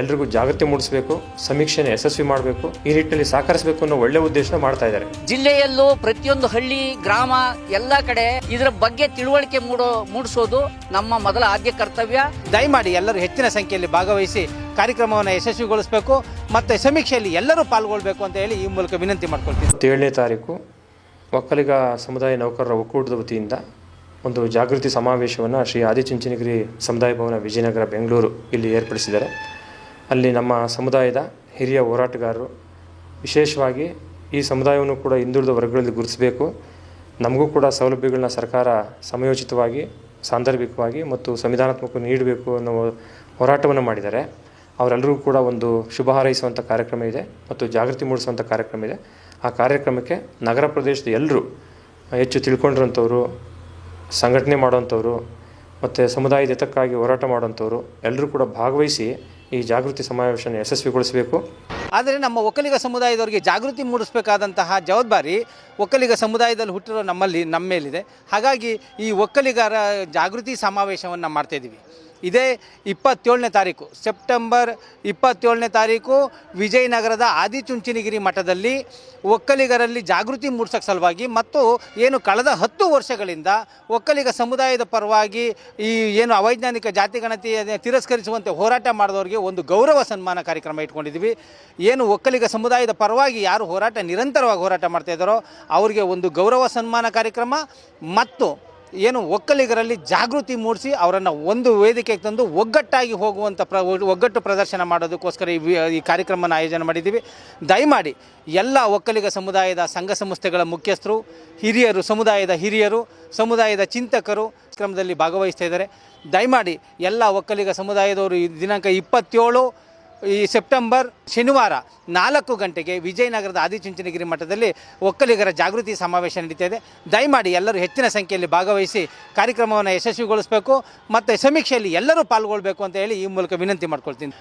ಎಲ್ರಿಗೂ ಜಾಗೃತಿ ಮೂಡಿಸಬೇಕು ಸಮೀಕ್ಷೆನ ಯಶಸ್ವಿ ಮಾಡಬೇಕು ಈ ನಿಟ್ಟಿನಲ್ಲಿ ಸಹಕರಿಸಬೇಕು ಅನ್ನೋ ಒಳ್ಳೆ ಉದ್ದೇಶ ಮಾಡ್ತಾ ಇದ್ದಾರೆ. ಜಿಲ್ಲೆಯಲ್ಲೂ ಪ್ರತಿಯೊಂದು ಹಳ್ಳಿ ಗ್ರಾಮ ಎಲ್ಲ ಕಡೆ ಇದರ ಬಗ್ಗೆ ತಿಳುವಳಿಕೆ ಮೂಡೋ ಮೂಡಿಸೋದು ನಮ್ಮ ಮೊದಲ ಆದ್ಯ ಕರ್ತವ್ಯ. ದಯಮಾಡಿ ಎಲ್ಲರೂ ಹೆಚ್ಚಿನ ಸಂಖ್ಯೆಯಲ್ಲಿ ಭಾಗವಹಿಸಿ ಕಾರ್ಯಕ್ರಮವನ್ನು ಯಶಸ್ವಿಗೊಳಿಸಬೇಕು ಮತ್ತು ಸಮೀಕ್ಷೆಯಲ್ಲಿ ಎಲ್ಲರೂ ಪಾಲ್ಗೊಳ್ಬೇಕು ಅಂತ ಹೇಳಿ ಈ ಮೂಲಕ ವಿನಂತಿ ಮಾಡ್ಕೊಳ್ತೀವಿ ಏಳನೇ ತಾರೀಕು ಒಕ್ಕಲಿಗ ಸಮುದಾಯ ನೌಕರರ ಒಕ್ಕೂಟದ ವತಿಯಿಂದ ಒಂದು ಜಾಗೃತಿ ಸಮಾವೇಶವನ್ನು ಶ್ರೀ ಆದಿಚುಂಚನಗಿರಿ ಸಮುದಾಯ ಭವನ ವಿಜಯನಗರ ಬೆಂಗಳೂರು ಇಲ್ಲಿ ಏರ್ಪಡಿಸಿದ್ದಾರೆ. ಅಲ್ಲಿ ನಮ್ಮ ಸಮುದಾಯದ ಹಿರಿಯ ಹೋರಾಟಗಾರರು ವಿಶೇಷವಾಗಿ ಈ ಸಮುದಾಯವನ್ನು ಕೂಡ ಹಿಂದುಳಿದ ವರ್ಗಗಳಲ್ಲಿ ಗುರುತಿಸಬೇಕು. ನಮಗೂ ಕೂಡ ಸೌಲಭ್ಯಗಳನ್ನ ಸರ್ಕಾರ ಸಮಯೋಚಿತವಾಗಿ, ಸಾಂದರ್ಭಿಕವಾಗಿ ಮತ್ತು ಸಂವಿಧಾನಾತ್ಮಕ ನೀಡಬೇಕು ಅನ್ನೋ ಹೋರಾಟವನ್ನು ಮಾಡಿದ್ದಾರೆ. ಅವರೆಲ್ಲರಿಗೂ ಕೂಡ ಒಂದು ಶುಭ ಹಾರೈಸುವಂಥ ಕಾರ್ಯಕ್ರಮ ಇದೆ ಮತ್ತು ಜಾಗೃತಿ ಮೂಡಿಸುವಂಥ ಕಾರ್ಯಕ್ರಮ ಇದೆ. ಆ ಕಾರ್ಯಕ್ರಮಕ್ಕೆ ನಗರ ಪ್ರದೇಶದ ಎಲ್ಲರೂ ಹೆಚ್ಚು ತಿಳ್ಕೊಂಡಿರೋಂಥವ್ರು ಸಂಘಟನೆ ಮಾಡುವಂಥವ್ರು ಮತ್ತು ಸಮುದಾಯದ ಹಿತಕ್ಕಾಗಿ ಹೋರಾಟ ಮಾಡೋಂಥವ್ರು ಎಲ್ಲರೂ ಕೂಡ ಭಾಗವಹಿಸಿ ಈ ಜಾಗೃತಿ ಸಮಾವೇಶನ ಯಶಸ್ವಿಗೊಳಿಸಬೇಕು. ಆದರೆ ನಮ್ಮ ಒಕ್ಕಲಿಗ ಸಮುದಾಯದವರಿಗೆ ಜಾಗೃತಿ ಮೂಡಿಸಬೇಕಾದಂತಹ ಜವಾಬ್ದಾರಿ ಒಕ್ಕಲಿಗ ಸಮುದಾಯದಲ್ಲಿ ಹುಟ್ಟಿರೋ ನಮ್ಮಲ್ಲಿ ನಮ್ಮ ಮೇಲಿದೆ ಹಾಗಾಗಿ ಈ ಒಕ್ಕಲಿಗರ ಜಾಗೃತಿ ಸಮಾವೇಶವನ್ನು ಮಾಡ್ತಾಯಿದ್ದೀವಿ ಇದೇ ಇಪ್ಪತ್ತೇಳನೇ ತಾರೀಕು. ಸೆಪ್ಟೆಂಬರ್ ಇಪ್ಪತ್ತೇಳನೇ ತಾರೀಕು ವಿಜಯನಗರದ ಆದಿಚುಂಚನಗಿರಿ ಮಠದಲ್ಲಿ ಒಕ್ಕಲಿಗರಲ್ಲಿ ಜಾಗೃತಿ ಮೂಡಿಸೋಕ್ಕೆ ಸಲುವಾಗಿ ಮತ್ತು ಏನು ಕಳೆದ ಹತ್ತು ವರ್ಷಗಳಿಂದ ಒಕ್ಕಲಿಗ ಸಮುದಾಯದ ಪರವಾಗಿ ಈ ಏನು ಅವೈಜ್ಞಾನಿಕ ಜಾತಿ ತಿರಸ್ಕರಿಸುವಂತೆ ಹೋರಾಟ ಮಾಡಿದವರಿಗೆ ಒಂದು ಗೌರವ ಸನ್ಮಾನ ಕಾರ್ಯಕ್ರಮ ಇಟ್ಕೊಂಡಿದ್ದೀವಿ. ಏನು ಒಕ್ಕಲಿಗ ಸಮುದಾಯದ ಪರವಾಗಿ ಯಾರು ಹೋರಾಟ ನಿರಂತರವಾಗಿ ಹೋರಾಟ ಮಾಡ್ತಾಯಿದ್ದಾರೋ ಅವರಿಗೆ ಒಂದು ಗೌರವ ಸನ್ಮಾನ ಕಾರ್ಯಕ್ರಮ ಮತ್ತು ಏನು ಒಕ್ಕಲಿಗರಲ್ಲಿ ಜಾಗೃತಿ ಮೂಡಿಸಿ ಅವರನ್ನು ಒಂದು ವೇದಿಕೆಗೆ ತಂದು ಒಗ್ಗಟ್ಟಾಗಿ ಹೋಗುವಂಥ ಪ್ರ ಒಗ್ಗಟ್ಟು ಪ್ರದರ್ಶನ ಮಾಡೋದಕ್ಕೋಸ್ಕರ ಈ ಈ ಕಾರ್ಯಕ್ರಮನ ಆಯೋಜನೆ ಮಾಡಿದ್ದೀವಿ. ದಯಮಾಡಿ ಎಲ್ಲ ಒಕ್ಕಲಿಗ ಸಮುದಾಯದ ಸಂಘ ಸಂಸ್ಥೆಗಳ ಮುಖ್ಯಸ್ಥರು, ಹಿರಿಯರು, ಸಮುದಾಯದ ಹಿರಿಯರು, ಸಮುದಾಯದ ಚಿಂತಕರು ಕ್ರಮದಲ್ಲಿ ಭಾಗವಹಿಸ್ತಾ ಇದ್ದಾರೆ. ದಯಮಾಡಿ ಎಲ್ಲ ಒಕ್ಕಲಿಗ ಸಮುದಾಯದವರು ಈ ದಿನಾಂಕ ಇಪ್ಪತ್ತೇಳು ಈ ಸೆಪ್ಟೆಂಬರ್ ಶನಿವಾರ ನಾಲ್ಕು ಗಂಟೆಗೆ ವಿಜಯನಗರದ ಆದಿಚುಂಚನಗಿರಿ ಮಠದಲ್ಲಿ ಒಕ್ಕಲಿಗರ ಜಾಗೃತಿ ಸಮಾವೇಶ ನಡೀತಾ ಇದೆ ದಯಮಾಡಿ ಎಲ್ಲರೂ ಹೆಚ್ಚಿನ ಸಂಖ್ಯೆಯಲ್ಲಿ ಭಾಗವಹಿಸಿ ಕಾರ್ಯಕ್ರಮವನ್ನು ಯಶಸ್ವಿಗೊಳಿಸಬೇಕು ಮತ್ತು ಸಮೀಕ್ಷೆಯಲ್ಲಿ ಎಲ್ಲರೂ ಪಾಲ್ಗೊಳ್ಬೇಕು ಅಂತ ಹೇಳಿ ಈ ಮೂಲಕ ವಿನಂತಿ ಮಾಡ್ಕೊಳ್ತೀನಿ.